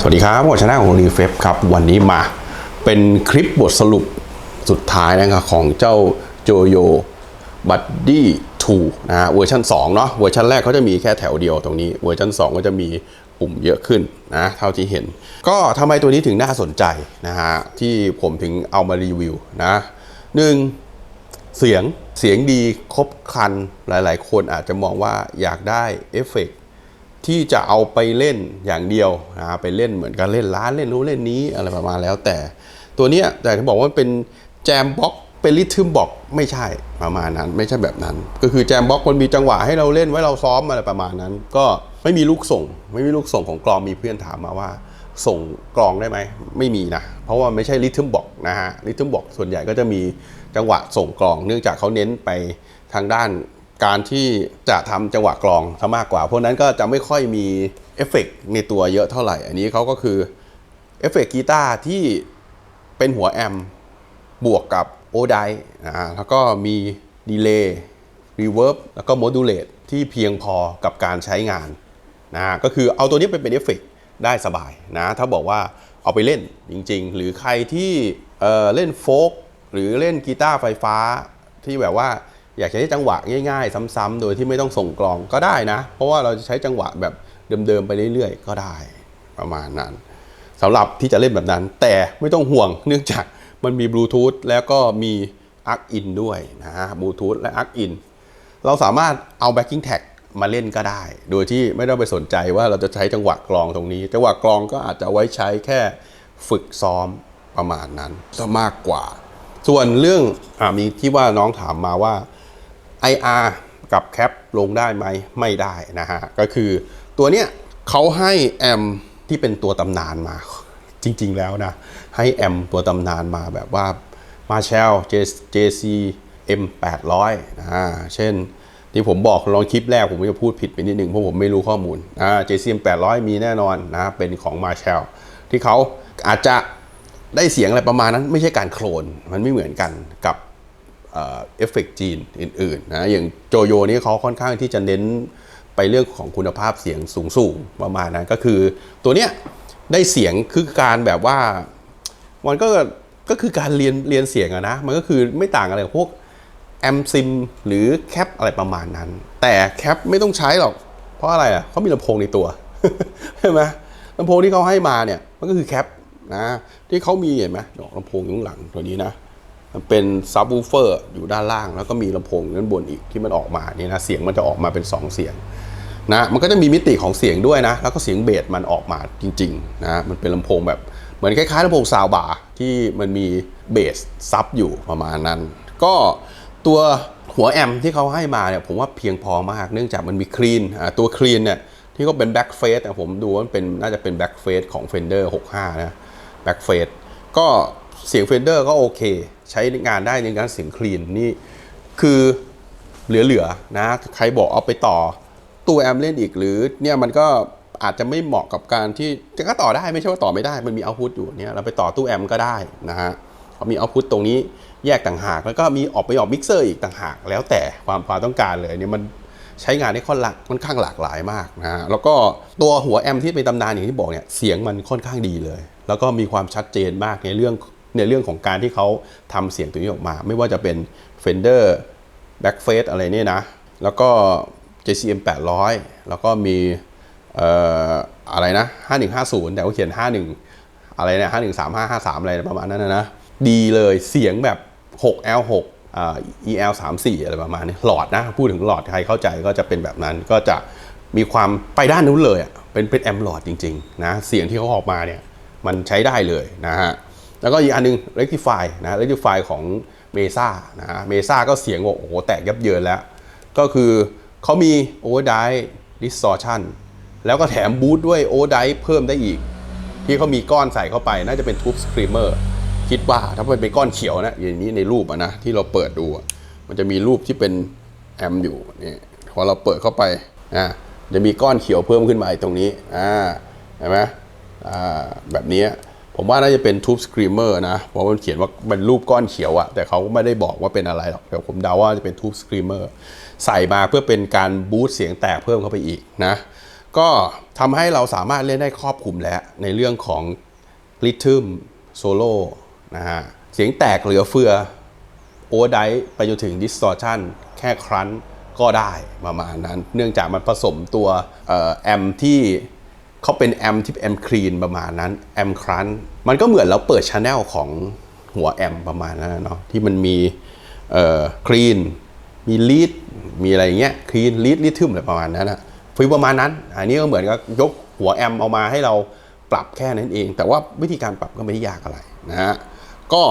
สวัสดีครับผมชนะของรีเฟฟครับ วันนี้มาเป็นคลิปบทสรุปสุดท้ายนะครับของเจ้าโจโยบัดดี้2นะฮะเวอร์ชัน2เนาะเวอร์ชันแรกเขาจะมีแค่แถวเดียวตรงนี้ เวอร์ชัน2 ก็จะมีปุ่มเยอะขึ้นนะเท่าที่เห็น ก็ทำไมตัวนี้ถึงน่าสนใจนะฮะที่ผมถึงเอามารีวิวนะหนึ่งเสียงเสียงดีครบครันหลาย ๆ คนอาจจะมองว่าอยากได้เอฟเฟกต์ ที่จะเอาไปเล่นอย่างเดียวนะไปเล่นเหมือนกันเล่นร้านเล่นนู้นเล่นนี้อะไรประมาณแล้วแต่ ตัวเนี้ยแต่ที่บอกว่าเป็นแจมบ็อกเป็นริทึมบ็อกไม่ใช่ประมาณนั้น ไม่ใช่แบบนั้น ก็คือแจมบ็อกมันมีจังหวะให้เราเล่นไว้เราซ้อมอะไรประมาณนั้น ก็ไม่มีลูกส่ง ไม่มีลูกส่งของกลองมีเพื่อนถามมาว่าส่งกลองได้ไหมไม่มีนะ เพราะว่าไม่ใช่ริทึมบ็อกนะฮะริทึมบ็อกส่วนใหญ่ก็จะมีจังหวะส่งกลอง เนื่องจากเขาเน้นไปทางด้าน การที่จะทำจังหวะกลองซะมากกว่าเพราะนั้นก็จะไม่ค่อยมีเอฟเฟกต์ในตัวเยอะเท่าไหร่ อันนี้เขาก็คือเอฟเฟกต์กีตาร์ที่เป็นหัวแอมบวกกับโอไดนะแล้วก็มีดีเลย์รีเวิร์บแล้วก็โมดูเลตที่เพียงพอกับการใช้งานนะก็คือเอาตัวนี้ไปเป็นเอฟเฟกต์ได้สบายนะ ถ้าบอกว่าเอาไปเล่นจริง ๆ หรือใครที่เเล่นโฟกหรือเล่นกีตาร์ไฟฟ้าที่แบบว่า อยากจะได้จังหวะง่าย ๆ ซ้ำๆโดยที่ไม่ต้องส่งกลองก็ได้นะ เพราะว่าเราจะใช้จังหวะแบบเดิมๆไปเรื่อยๆ ก็ได้ประมาณนั้นสำหรับที่จะเล่นแบบนั้น แต่ไม่ต้องห่วงเนื่องจากมันมีบลูทูธแล้วก็มีอักอินด้วยนะฮะบลูทูธและอักอินเราสามารถเอา backing tag มาเล่นก็ได้ โดยที่ไม่ต้องไปสนใจว่าเราจะใช้จังหวะกลองตรงนี้ จังหวะกลองก็อาจจะไว้ใช้แค่ฝึกซ้อมประมาณนั้นจะมากกว่า ส่วนเรื่องอมีที่ว่าน้องถามมาว่า IR กับแคปลงได้ไหมไม่ได้นะฮะ ก็คือตัวเนี้ยเขาให้แอมที่เป็นตัวตำนานมา จริง ๆ แล้วนะ ให้แอมตัวตำนานมาแบบว่า Marshall JC M 800นะฮะเช่นที่ผมบอกลองคลิปแรกผมจะพูดผิดไปนิดนึงเพราะผมไม่รู้ข้อมูลอ่า JCM 800มีแน่นอนนะ เป็นของ Marshall ที่เขาอาจจะได้เสียงอะไรประมาณนั้น ไม่ใช่การโคลนมันไม่เหมือนกันกับ เอฟเฟกต์จีนอื่นๆนะอย่างโจโยนี่เขาค่อนข้างที่จะเน้นไปเรื่องของคุณภาพเสียงสูงๆประมาณนั้นก็คือตัวเนี้ยได้เสียงคือการแบบว่ามันก็ก็คือการเรียนเรียนเสียงอะนะ มันก็คือไม่ต่างอะไรพวกแอมซิมหรือแคปอะไรประมาณนั้น แต่แคปไม่ต้องใช้หรอก เพราะอะไรอะเขามีลำโพงในตัวใช่ไหมลำโพงที่เขาให้มาเนี่ยมันก็คือแคปนะที่เขามีเห็นไหมดอกลำโพงอยู่ข้างหลังตัวนี้นะ เป็นซับวูเฟอร์อยู่ด้านล่าง แล้วก็มีลำโพงด้านบนอีกที่มันออกมาเนี่ยนะเสียงมันจะออกมาเป็น 2 เสียงนะมันก็จะมีมิติของเสียงด้วยนะ แล้วก็เสียงเบสมันออกมาจริงๆนะมันเป็นลำโพงแบบเหมือนคล้ายๆลำโพงซาวบาร์ที่มันมีเบสซับอยู่ประมาณนั้น ก็ตัวหัวแอมที่เขาให้มาเนี่ยผมว่าเพียงพอมากเนื่องจากมันมีคลีนอ่าตัวคลีนเนี่ยที่ก็เป็นแบ็กเฟสผมดูว่ามันเป็นน่าจะเป็นแบ็กเฟสของ Fender 65 นะแบ็กเฟสก็ เสียง Fender ก็โอเค ใช้งานได้ในการเสียงคลีนนี่คือเหลือๆนะใครบอกเอาไปต่อตู้แอมเล่นอีกหรือเนี่ยมันก็อาจจะไม่เหมาะกับการที่จะก็ต่อได้ไม่ใช่ว่าต่อไม่ได้ มันมีเอาพุตอยู่เนี่ยเราไปต่อตู้แอมก็ได้นะฮะเขามีเอาพุตตรงนี้แยกต่างหาก แล้วก็มีออกไปออกมิกเซอร์อีกต่างหาก แล้วแต่ความความต้องการเลยเนี่ยมันใช้งานได้ค่อนหลักค่อนข้างหลากหลายมากนะฮะแล้วก็ตัวหัวแอมที่เป็นตำนานอย่างที่บอกเนี่ยเสียงมันค่อนข้างดีเลย แล้วก็มีความชัดเจนมากในเรื่อง ในเรื่องของการที่เขาทำเสียงตัวนี้ออกมา ไม่ว่าจะเป็น Fender Backface อะไรเนี่ยนะ แล้วก็ JCM 800 แล้วก็มีเอ่ออะไรนะ 5150 แต่เขาเขียน 51 อะไรนะ513553 อะไรประมาณนั้นนะ ดีเลยเสียงแบบ 6L6 อ่า EL 34อะไรประมาณนี้หลอดนะ พูดถึงหลอดใครเข้าใจก็จะเป็นแบบนั้นก็จะมีความไปด้านนู้นเลยอะเป็นเป็นแอมหลอดจริง ๆ นะ เสียงที่เขาออกมาเนี่ย มันใช้ได้เลยนะฮะ แล้วก็อีกอันหนึง Rectify นะ Rectify ของเมซ่านะฮะเมซ่าก็เสียงบอกโอ้โห แตกยับเยินแล้ว ก็คือเขามี Overdrive Distortion แล้วก็แถมบูทด้วย Overdrive เพิ่มได้อีก ที่เขามีก้อนใส่เข้าไป น่าจะเป็น Tube Screamer คิดว่าถ้ามันเป็นก้อนเขียวนะ อย่างนี้ในรูปะนะ ที่เราเปิดดู มันจะมีรูปที่เป็นแอมอยู่นี่พอเราเปิดเข้าไปอะจะมีก้อนเขียวเพิ่มขึ้นมาตรงนี้อ่าเห็นไหมอ่าแบบนี้ ผมว่าน่าจะเป็น Tube Screamer นะ เพราะมันเขียนว่าเป็นรูปก้อนเขียวอะแต่เขาก็ไม่ได้บอกว่าเป็นอะไรหรอกแต่ผมเดาว่าจะเป็น Tube Screamer ใส่มาเพื่อเป็นการบูสต์เสียงแตกเพิ่มเข้าไปอีกนะ ก็ทำให้เราสามารถเล่นได้ครอบคลุมแล้ว ในเรื่องของริทึมโซโล่นะฮะเสียงแตกเหลือเฟือโอเวอร์ไดไปจนถึง distortion แค่ครั้นก็ได้ประมาณนั้น เนื่องจากมันผสมตัวออแอมที่ เขาเป็นแอมที่แอมคลีนประมาณนั้นแอมครันมันก็เหมือนเราเปิดช n แนลของหัวแอมประมาณนั้นเนาะที่มันมีเอ่อคลีนมีลีดมีอะไรเงี้ยคลีนลีดลิทึมอะไรประมาณนั้นนะฟีลประมาณนั้น อันนี้ก็เหมือนกับยกหัวแอมเอามาให้เราปรับแค่นั้นเอง แต่ว่าวิธีการปรับก็ไม่ได้ยากอะไรนะฮะก็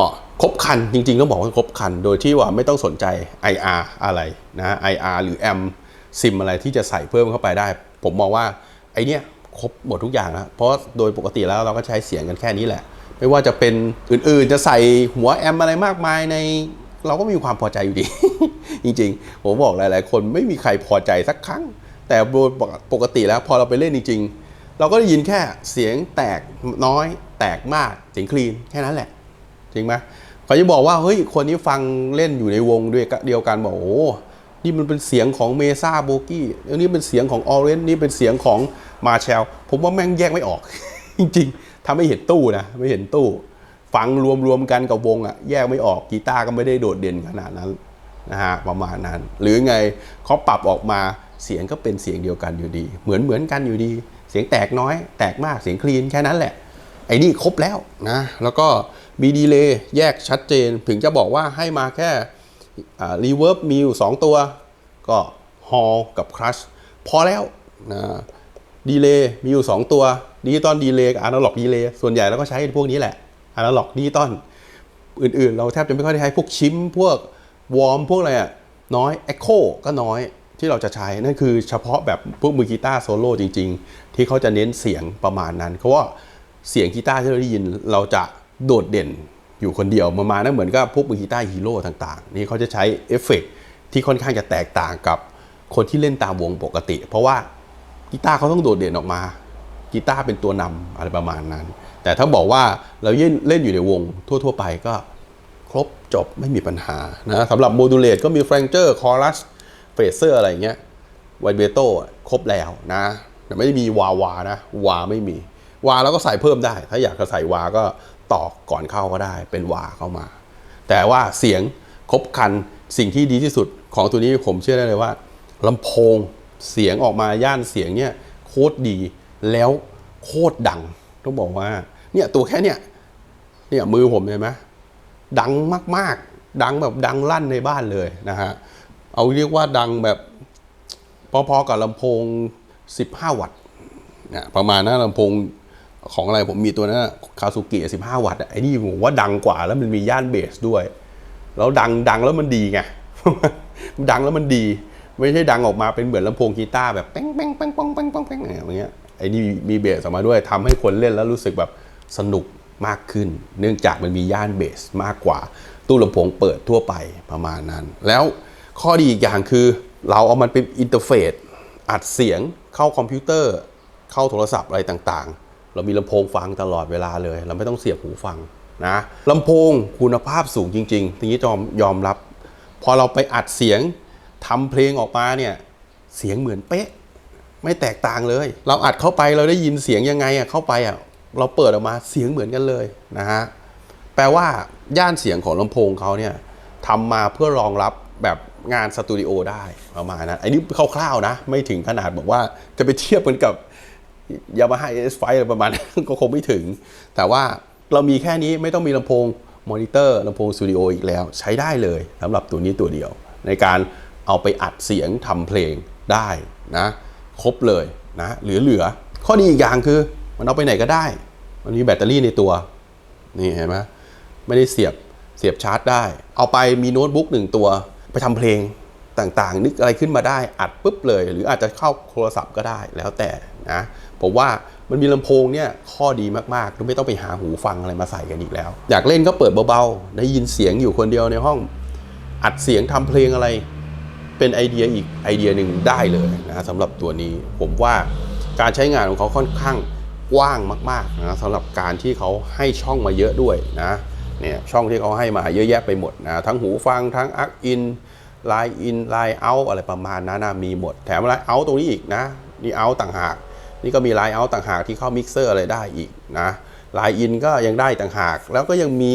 ครบคันจริงๆต้องบอกว่าครบคัน โดยที่ว่าไม่ต้องสนใจ IR อะไรนะ IR หรือ M ซิมอะไรที่จะใส่เพิ่มเข้าไปได้ ผมมองว่าไอเนี้ย ครบหมดทุกอย่างแล้วเพราะโดยปกติแล้วเราก็ใช้เสียงกันแค่นี้แหละ ไม่ว่าจะเป็นอื่นๆ จะใส่หัวแอมอะไรมากมายในเราก็มีความพอใจอยู่ดี จริงๆ ผมบอกหลาย ๆ คนไม่มีใครพอใจสักครั้ง แต่โดยปกติแล้วพอเราไปเล่นจริง ๆ เราก็ได้ยินแค่เสียงแตกน้อย แตกมากเสียงคลีนแค่นั้นแหละ จริงไหมเขาจะบอกว่าเฮ้ยคนนี้ฟังเล่นอยู่ในวงด้วยกันเดียวกันบอกโอ้นี่มันเป็นเสียงของเมซ่าโบกี้อันนี้เป็นเสียงของออเรนนี่เป็นเสียงของ มาแชลผมว่าแม่งแยกไม่ออก จริงๆทำไม่เห็นตู้นะไม่เห็นตู้ ฟังรวมๆกันกับวงอะแยกไม่ออกกีตาร์ก็ไม่ได้โดดเด่นขนาดนั้นนะฮะประมาณนั้น หรือไงเขาปรับออกมาเสียงก็เป็นเสียงเดียวกันอยู่ดี เหมือนเหมือนกันอยู่ดี เสียงแตกน้อย แตกมากเสียงคลีนแค่นั้นแหละ ไอ้นี่ครบแล้วนะแล้วก็มีดีเลย์แยกชัดเจนถึงจะบอกว่าให้มาแค่รีเวิร์บมีอยู่สองตัว ก็ฮอลกับครัชพอแล้วนะ ดีเลย์มีอยู่ 2 ตัวดิจิตอลดีเลย์กับอนาล็อกดีเลย์ส่วนใหญ่เราก็ใช้พวกนี้แหละอนาล็อกดิจิตอลอื่นๆ เราแทบจะไม่ค่อยได้ใช้พวกชิมพวกวอร์มพวกอะไรอะน้อย Echo ก็น้อยที่เราจะใช้ นั่นคือเฉพาะแบบพวกมือกีตาร์โซโล่จริง ๆ ที่เขาจะเน้นเสียงประมาณนั้น เพราะว่าเสียงกีตาร์ที่เราได้ยินเราจะโดดเด่นอยู่คนเดียวมาณนั้นเหมือนกับพวกมือกีตาร์ฮีโร่ต่างๆ นี่เขาจะใช้เอฟเฟกต์ที่ค่อนข้างจะแตกต่างกับคนที่เล่นตามวงปกติ เพราะว่า กีตาร์เขาต้องโดดเด่นออกมา กีตาร์เป็นตัวนำอะไรประมาณนั้น แต่ถ้าบอกว่าเราเล่นเล่นอยู่ในวงทั่ว ๆ ไปก็ครบจบไม่มีปัญหานะสำหรับโมดูลเลตก็มีแฟรงเจอร์คอรัสเฟเซอร์อะไรเงี้ยไวเบโต้ครบแล้วนะแต่ไม่ได้มีวาวานะวาไม่มีวาแล้วก็ใส่เพิ่มได้ ถ้าอยากจะใส่วาก็ต่อก่อนเข้าก็ได้เป็นวาเข้ามา แต่ว่าเสียงครบคันสิ่งที่ดีที่สุดของตัวนี้ผมเชื่อได้เลยว่าลำโพง เสียงออกมาย่านเสียงเนี่ยโคตรดีแล้วโคตรดัง ต้องบอกว่า เนี่ยตัวแค่เนี่ยเนี่ยมือผมเห็นไหมดังมาก ๆ ดังแบบดังลั่นในบ้านเลยนะฮะเอาเรียกว่าดังแบบพอๆกับลำโพง 15 วัตต์นี่ยประมาณนั้นลำโพงของอะไรผมมีตัวนั้นคาซูกิ15 วัตต์ไอ้นี่ผมว่าดังกว่าแล้วมันมีย่านเบสด้วย แล้วดังดังแล้วมันดีไงดังแล้วมันดี ไม่ใช่ดังออกมาเป็นเหมือนลำโพงกีตาร์แบบแป้งแป้งแป้งป้งแป้งป้งแป้งอย่างเงี้ยไอ้นี่มีเบสออกมาด้วยทำให้คนเล่นแล้วรู้สึกแบบสนุกมากขึ้น เนื่องจากมันมีย่านเบสมากกว่า ตู้ลำโพงเปิดทั่วไปประมาณนั้น แล้วข้อดีอีกอย่างคือ เราเอามันเป็นอินเทอร์เฟซอัดเสียงเข้าคอมพิวเตอร์ เข้าโทรศัพท์อะไรต่างๆ เรามีลำโพงฟังตลอดเวลาเลย เราไม่ต้องเสียบหูฟังนะลำโพงคุณภาพสูงจริงๆทีนี้จอมยอมรับ พอเราไปอัดเสียง ทำเพลงออกมาเนี่ยเสียงเหมือนเป๊ะ ไม่แตกต่างเลย เราอัดเข้าไปเราได้ยินเสียงยังไงอะเข้าไปอะเราเปิดออกมาเสียงเหมือนกันเลยนะฮะแปลว่าย่านเสียงของลำโพงเขาเนี่ยทำมาเพื่อรองรับแบบงานสตูดิโอได้ประมาณนั้นอันนี้คร่าวๆนะ ไม่ถึงขนาดบอกว่าจะไปเทียบกันกับยามาฮ่าเอสไฟอะไรประมาณนั้นก็คงไม่ถึง แต่ว่าเรามีแค่นี้ไม่ต้องมีลำโพงมอนิเตอร์ลำโพงสตูดิโออีกแล้ว ใช้ได้เลยสำหรับตัวนี้ตัวเดียว ในการ เอาไปอัดเสียงทำเพลงได้นะ ครบเลยนะเหลือเหลือๆข้อดีอีกอย่างคือ มันเอาไปไหนก็ได้ มันมีแบตเตอรี่ในตัว นี่เห็นไหมไม่ได้เสียบเสียบชาร์จได้ เอาไปมีโน้ตบุ๊กหนึ่งตัว ไปทำเพลงต่างๆ นึกอะไรขึ้นมาได้อัดปุ๊บเลย หรืออาจจะเข้าโทรศัพท์ก็ได้แล้วแต่นะผมว่ามันมีลำโพงเนี่ยข้อดีมากๆไม่ต้องไปหาหูฟังอะไรมาใส่กันอีกแล้ว อยากเล่นก็เปิดเบาๆ ได้ยินเสียงอยู่คนเดียวในห้อง อัดเสียงทำเพลงอะไร เป็นไอเดียอีกไอเดียหนึ่งได้เลยนะสำหรับตัวนี้ผมว่าการใช้งานของเขาค่อนข้างกว้างมากๆนะสำหรับการที่เขาให้ช่องมาเยอะด้วยนะเนี่ยช่องที่เขาให้มาเยอะแยะไปหมดนะทั้งหูฟังทั้งอักอินไลน์อินไลน์เอาอะไรประมาณนั้นนะมีหมดแถมไลน์เอาตรงนี้อีกนะนี่เอาต่างหาก นี่ก็มีไลน์เอาต่างหากที่เข้ามิกเซอร์อะไรได้อีกนะไลน์อินก็ยังได้ต่างหาก แล้วก็ยังมี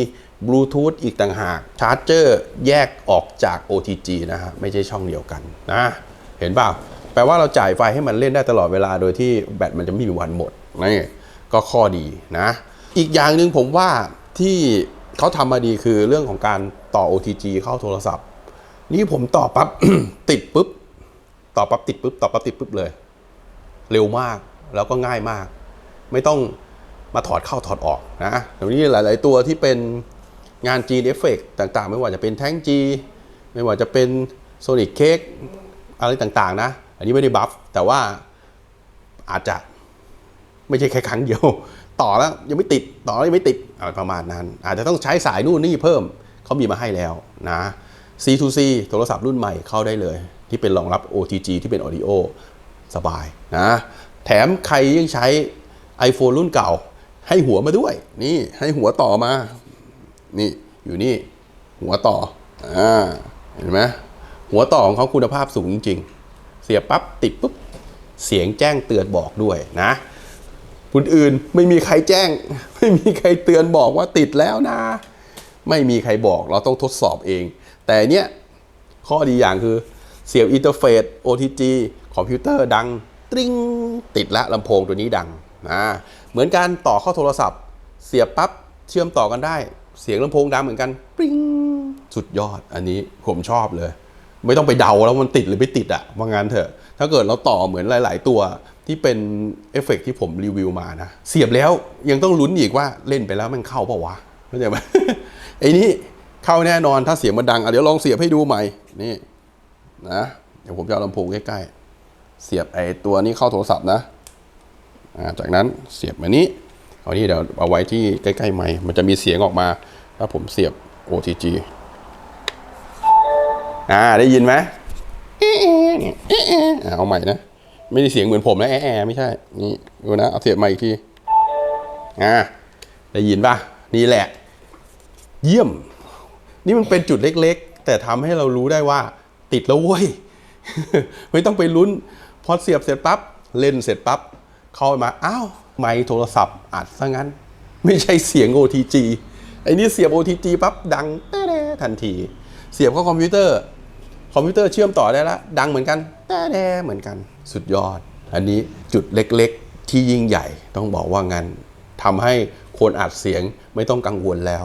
บลูทูธอีกต่างหากชาร์จเจอร์แยกออกจาก OTG นะฮะไม่ใช่ช่องเดียวกันนะเห็นเปล่าแปลว่าเราจ่ายไฟให้มันเล่นได้ตลอดเวลาโดยที่แบตมันจะไม่มีวันหมดนี่ก็ข้อดีนะ อีกอย่างหนึ่งผมว่าที่เขาทำมาดีคือเรื่องของการต่อ OTG เข้าโทรศัพท์ นี่ผมต่อปั๊บติดปุ๊บต่อปั๊บติดปุ๊บต่อปั๊บติดปุ๊บเลย เร็วมากแล้วก็ง่ายมาก ไม่ต้องมาถอดเข้าถอดออกนะเดี๋ยวนี้หลาย ๆ ตัวที่เป็น งาน G Effect ต่างๆ ไม่ว่าจะเป็นแท่ง G ไม่ว่าจะเป็น Sonic Cake อะไรต่างๆ นะ อันนี้ไม่ได้บัฟ แต่ว่าอาจจะไม่ใช่แค่ครั้งเดียว ต่อแล้วยังไม่ติดต่อแล้วยังไม่ติดอะไรประมาณนั้น อาจจะต้องใช้สายนู่นนี่เพิ่มเขามีมาให้แล้วนะ C2C โทรศัพท์รุ่นใหม่เข้าได้เลย ที่เป็นรองรับ OTG ที่เป็น Audio สบายนะ แถมใครยังใช้ iPhone รุ่นเก่า ให้หัวมาด้วย นี่ให้หัวต่อมา นี่อยู่นี่หัวต่ออ่าเห็นไหมหัวต่อของเขาคุณภาพสูงจริง ๆ เสียปั๊บติดปุ๊บเสียงแจ้งเตือนบอกด้วยนะคนอื่นไม่มีใครแจ้ง ไม่มีใครเตือนบอกว่าติดแล้วนะ ไม่มีใครบอกเราต้องทดสอบเอง แต่เนี้ยข้อดีอย่างคือเสียบอินเทอร์เฟซ OTG คอมพิวเตอร์ดังตริ้งติดละลำโพงตัวนี้ดังนะเหมือนการต่อเข้าโทรศัพท์ เสียบปั๊บเชื่อมต่อกันได้ เสียงลำโพงดังเหมือนกันปริ้งสุดยอดอันนี้ผมชอบเลย ไม่ต้องไปเดาแล้วมันติดหรือไม่ติดอะว่างั้นเถอะ ถ้าเกิดเราต่อเหมือนหลาย ๆ ตัวที่เป็นเอฟเฟกต์ที่ผมรีวิวมานะ เสียบแล้วยังต้องลุ้นอีกว่าเล่นไปแล้วมันเข้าเปล่าวะเข้าใจไหมไอ้นี่เข้าแน่นอนถ้าเสียงมันดังอะเดี๋ยวลองเสียบให้ดูใหม่นี่นะเดี๋ยวผมจะเอาลำโพงใกล้ๆเสียบไอ้ตัวนี้เข้าโทรศัพท์นะอ่าจากนั้นเสียบมานี้ เอานี่เดี๋ยวเอาไว้ที่ใกล้ๆไมค์มันจะมีเสียงออกมา ถ้าผมเสียบ OTG อ่าได้ยินไหมเอ๊ะเนี่ยเอ๊ะเอาใหม่นะ ไม่ได้เสียงเหมือนผมนะแอะแอะไม่ใช่ นี่ดูนะ เอาเสียบใหม่อีกทีอ่าได้ยินป่ะ นี่แหละ เยี่ยม นี่มันเป็นจุดเล็กๆ แต่ทำให้เรารู้ได้ว่า ติดแล้วเว้ย ไม่ต้องไปลุ้น พอเสียบเสร็จปั๊บ เล่นเสร็จปั๊บ เข้ามา อ้าว ไมค์โทรศัพท์อัดซะงั้น ไม่ใช่เสียง OTG ไอ้นี่เสียบ OTG ปั๊บดังแต้ๆทันที เสียบเข้าคอมพิวเตอร์ คอมพิวเตอร์เชื่อมต่อได้แล้วดังเหมือนกันแต้แเหมือนกัน สุดยอด อันนี้จุดเล็กๆ ที่ยิ่งใหญ่ต้องบอกว่างั้นทำให้คนอัดเสียงไม่ต้องกังวลแล้ว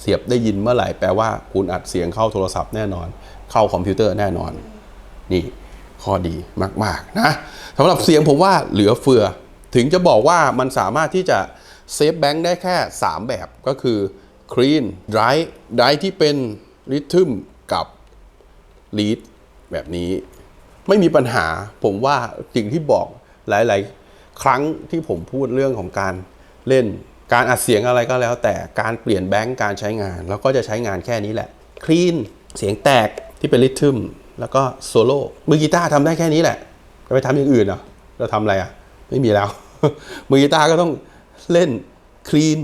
เสียบได้ยินเมื่อไหร่แปลว่าคุณอัดเสียงเข้าโทรศัพท์แน่นอน เข้าคอมพิวเตอร์แน่นอน นี่ข้อดีมาก ๆ นะสำหรับเสียงผมว่าเหลือเฟือ ถึงจะบอกว่ามันสามารถที่จะเซฟแบงค์ได้แค่ 3 แบบก็คือ clean dry dry ที่เป็น rhythm กับ lead แบบนี้ ไม่มีปัญหาผมว่าสิ่งที่บอกหลาย ๆ ครั้งที่ผมพูดเรื่องของการเล่น การอัดเสียงอะไรก็แล้ว แต่การเปลี่ยนแบงค์การใช้งาน แล้วก็จะใช้งานแค่นี้แหละคลีนเสียงแตกที่เป็นริทึมแล้วก็โซโล่มือกีตาร์ทำได้แค่นี้แหละจะไปทำอย่างอื่นเหรอเราทำอะไรอะ ไม่มีแล้ว มือกีตาร์ก็ต้องเล่นคลีน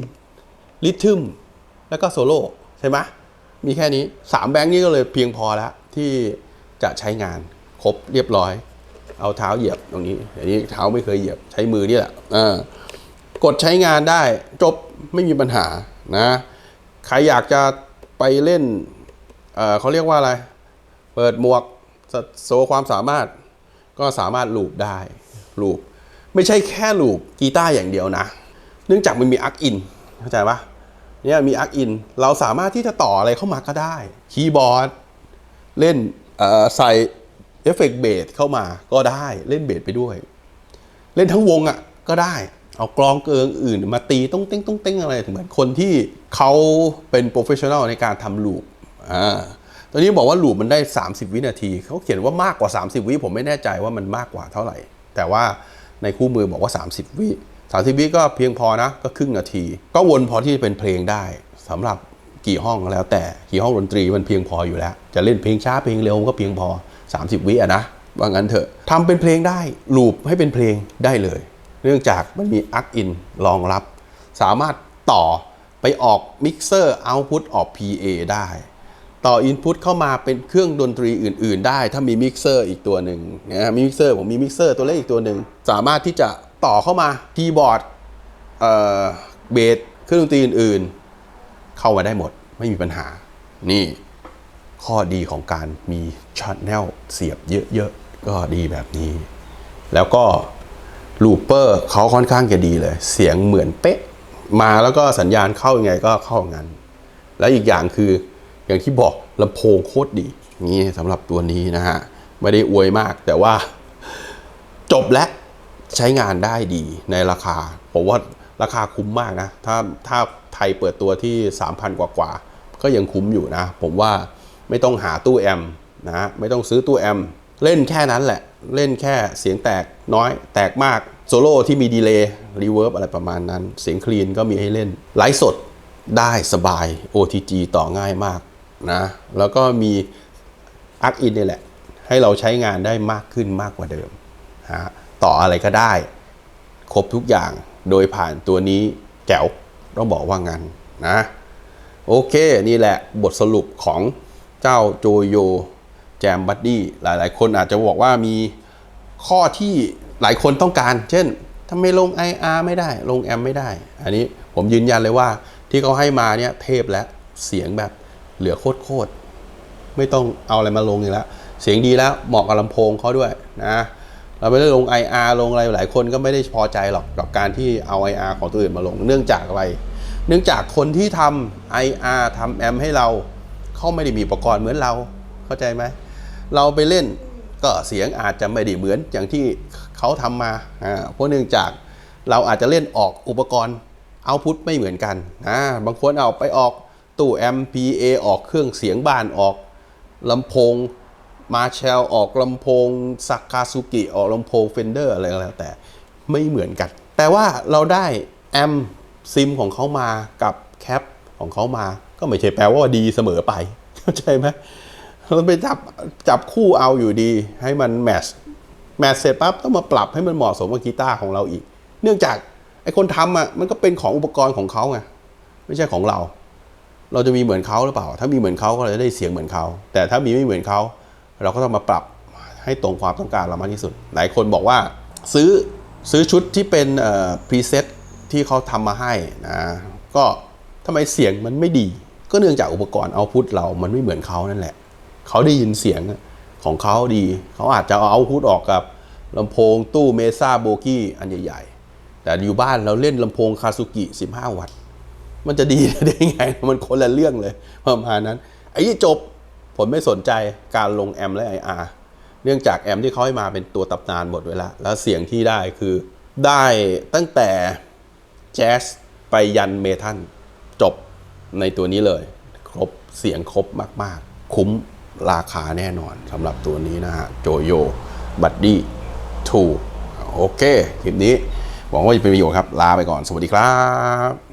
ริทึมแล้วก็โซโล่ใช่ไหมมีแค่นี้สามแบงค์นี้ก็เลยเพียงพอแล้ว ที่จะใช้งานครบเรียบร้อย เอาเท้าเหยียบตรงนี้อันนี้เท้าไม่เคยเหยียบใช้มือนี่แหละกดใช้งานได้จบไม่มีปัญหานะใครอยากจะไปเล่นเเขาเรียกว่าอะไร เปิดหมวกโซความสามารถก็สามารถลูปได้ลูป ไม่ใช่แค่ลูปกีตาร์อย่างเดียวนะ เนื่องจากมันมีอักอินเข้าใจปะเนี่ยมีอักอินเราสามารถที่จะต่ออะไรเข้ามาก็ได้คีย์บอร์ดเล่นใส่เอฟเฟกต์เบสเข้ามาก็ได้เล่นเบสไปด้วย เล่นทั้งวงอะก็ได้ เอากลองเกิงอื่นมาตีต้องเต้งต้องเต้งอะไรเหมือนคนที่เขาเป็นโปรเฟชชั่นอลในการทำลูปอ่าตอนนี้บอกว่าลูปมันได้ 30 วินาที เขาเขียนว่ามากกว่า 30 วิผมไม่แน่ใจว่ามันมากกว่าเท่าไหร่ แต่ว่า ในคู่มือบอกว่า 30 วิ30 วิก็เพียงพอนะ ก็ครึ่งนาที ก็วนพอที่จะเป็นเพลงได้สำหรับกี่ห้องแล้วแต่กี่ห้องดนตรีมันเพียงพออยู่แล้ว จะเล่นเพลงช้าเพลงเร็วก็เพียงพอ 30 วิอะนะว่างั้นเถอะทำเป็นเพลงได้ลูปให้เป็นเพลงได้เลย เนื่องจากมันมีอักอินรองรับ สามารถต่อไปออกมิกเซอร์เอาพุตออก PA ได้ ต่ออินพุตเข้ามาเป็นเครื่องดนตรีอื่น ๆ ได้ ถ้ามีมิกเซอร์อีกตัวหนึ่งนะมีมิกเซอร์ผมมีมิกเซอร์ตัวเล็กอีกตัวหนึ่งสามารถที่จะต่อเข้ามาคีย์บอร์ดเอ่อเบสเครื่องดนตรีอื่น ๆ เข้ามาได้หมดไม่มีปัญหา นี่ข้อดีของการมีชันแนลเสียบเยอะ ๆ ก็ดีแบบนี้ แล้วก็ลูปเปอร์เขาค่อนข้างจะดีเลย เสียงเหมือนเป๊ะ มาแล้วก็สัญญาณเข้ายังไงก็เข้างั้น แล้วอีกอย่างคือ อย่างที่บอกลำโพงโคตรดีนี่สำหรับตัวนี้นะฮะ ไม่ได้อวยมากแต่ว่าจบและใช้งานได้ดีในราคาผมว่าราคาคุ้มมากนะ ถ้าถ้าไทยเปิดตัวที่ 3,000 กว่ากว่าก็ยังคุ้มอยู่นะ ผมว่าไม่ต้องหาตู้แอมนะไม่ต้องซื้อตู้แอมเล่นแค่นั้นแหละ เล่นแค่เสียงแตกน้อย แตกมากโซโล่ที่มีดีเลย์รีเวิร์บอะไรประมาณนั้น เสียงคลีนก็มีให้เล่นไลฟ์สดได้สบาย OTG ต่อง่ายมาก นะแล้วก็มีอักอินนี่แหละ ให้เราใช้งานได้มากขึ้นมากกว่าเดิมฮะต่ออะไรก็ได้ ครบทุกอย่างโดยผ่านตัวนี้แจ๋วต้องบอกว่างั้นนะโอเค นี่แหละบทสรุปของเจ้าโจโยแจมบัดดี้หลาย ๆ คนอาจจะบอกว่ามีข้อที่หลายคนต้องการ เช่นทำไมลง IR ไม่ได้ ลงแอมไม่ได้ อันนี้ผมยืนยันเลยว่าที่เขาให้มาเนี่ยเทพและเสียงแบบ เหลือโคตรไม่ต้องเอาอะไรมาลงอีกแล้ว เสียงดีแล้วเหมาะกับลำโพงเขาด้วยนะเราไม่ได้ลง IR ลงอะไรหลายคนก็ไม่ได้พอใจหรอกกับการที่เอา IR ของตัวอื่นมาลง เนื่องจากอะไร เนื่องจากคนที่ทำ IR ทำแอมให้เราเขาไม่ได้มีอุปกรณ์เหมือนเราเข้าใจไหมเราไปเล่นก็เสียงอาจจะไม่ได้เหมือนอย่างที่เขาทำมาอ่าเพราะเนื่องจากเราอาจจะเล่นออกอุปกรณ์เอาพุทไม่เหมือนกันนะบางคนเอาไปออก ตู้แอม PA ออกเครื่องเสียงบ้านออกลำโพงมาแชลออกลำโพงซักคาซุกิออกลำโพงเฟนเดอร์อะไรก็แล้วแต่ไม่เหมือนกัน แต่ว่าเราได้แอมซิมของเขามากับแคปของเขามา ก็ไม่ใช่แปลว่าดีเสมอไปเข้าใจไหมเราไปจับจับคู่เอาอยู่ดีให้มันแมชแมชเสร็จปั๊บต้องมาปรับให้มันเหมาะสมกับกีตาร์ของเราอีก เนื่องจากไอ้คนทำอะมันก็เป็นของอุปกรณ์ของเขาไงไม่ใช่ของเรา เราจะมีเหมือนเขาหรือเปล่า ถ้ามีเหมือนเขาก็จะได้เสียงเหมือนเขา แต่ถ้ามีไม่เหมือนเขา เราก็ต้องมาปรับให้ตรงความต้องการเรามากที่สุด หลายคนบอกว่าซื้อซื้อชุดที่เป็นพรีเซ็ตที่เขาทำมาให้นะก็ทำไมเสียงมันไม่ดี ก็เนื่องจากอุปกรณ์เอาพุทเรามันไม่เหมือนเขานั่นแหละ เขาได้ยินเสียงของเขาดี เขาอาจจะเอาเอาพุทออกกับลำโพงตู้เมซ่าโบกี้อันใหญ่ ๆ แต่อยู่บ้านเราเล่นลำโพงคาซุกิ 15 วัตต์ มันจะดีได้ยังไง มันคนละเรื่องเลยประมาณนั้นไอ้ที่จบผมไม่สนใจการลงแอมและ IR เนื่องจากแอมที่เขาให้มาเป็นตัวตับนานหมดเวลาแล้วเสียงที่ได้คือได้ตั้งแต่แจ๊สไปยันเมทัลจบในตัวนี้เลย ครบเสียงครบมาก ๆ คุ้มราคาแน่นอนสำหรับตัวนี้นะฮะ โจโยบัดดี้2โอเค คลิปนี้หวังว่าจะเป็นประโยชน์ครับ ลาไปก่อน สวัสดีครับ